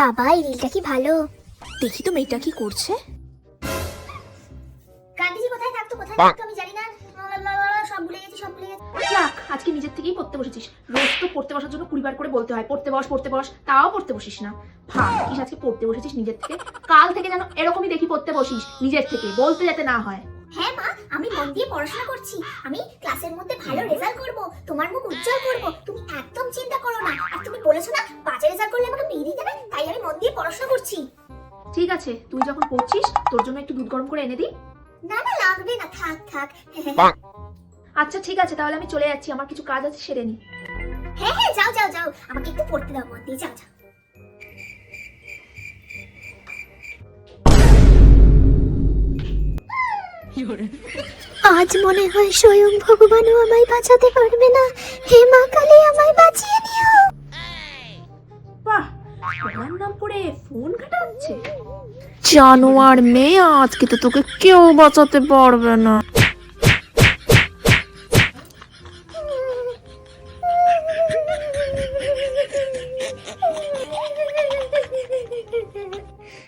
বাবা এই রিলটা কি ভালো? দেখি তো মেয়েটা কি করছে। গান্ধীজি কোথায়? থাকতো কোথায় থাকতো আমি জানি না। সব ভুলে গেছি সব ভুলে গেছি। যাক আজকে নিজের থেকেই পড়তে বসেছিস। রোজ তো পড়তে বসার জন্য করে বলতে হয় পড়তে বস পড়তে বস তাও পড়তে বসিস না। ভাবিস আজকে পড়তে বসেছিস নিজের থেকে। কাল থেকে যেন এরকমই দেখি পড়তে বসিস নিজের থেকে বলতে যাতে না হয়। হ্যাঁ মা আমি মন দিয়ে পড়াশোনা করছি। আমি ক্লাসের মধ্যে ভালো রেজাল্ট করব তোমার মুখ উজ্জ্বল করব তুমি রেজাল্ট করলে আমাকে বিয়ে দিয়ে দেবে? তাই আমি মন দিয়ে পড়াশোনা করছি। ঠিক আছে তুই যখন পড়ছিস তোর জন্য একটু দুধ গরম করে এনে দিই না না লাগবে না থাক থাক। আচ্ছা ঠিক আছে তাহলে আমি চলে যাচ্ছি আমার কিছু কাজ আছে সেরে নি। হ্যাঁ হ্যাঁ যাও যাও যাও আমাকে একটু পড়তে দাও মন দিয়ে যাও যাও। আজ মনে হয় স্বয়ং ভগবানও আমায় বাঁচাতে পারবে না। নাম ফোন কাটাচ্ছে? জানোয়ার মেয়ে আজকে তো তোকে কেউ বাঁচাতে পারবে না।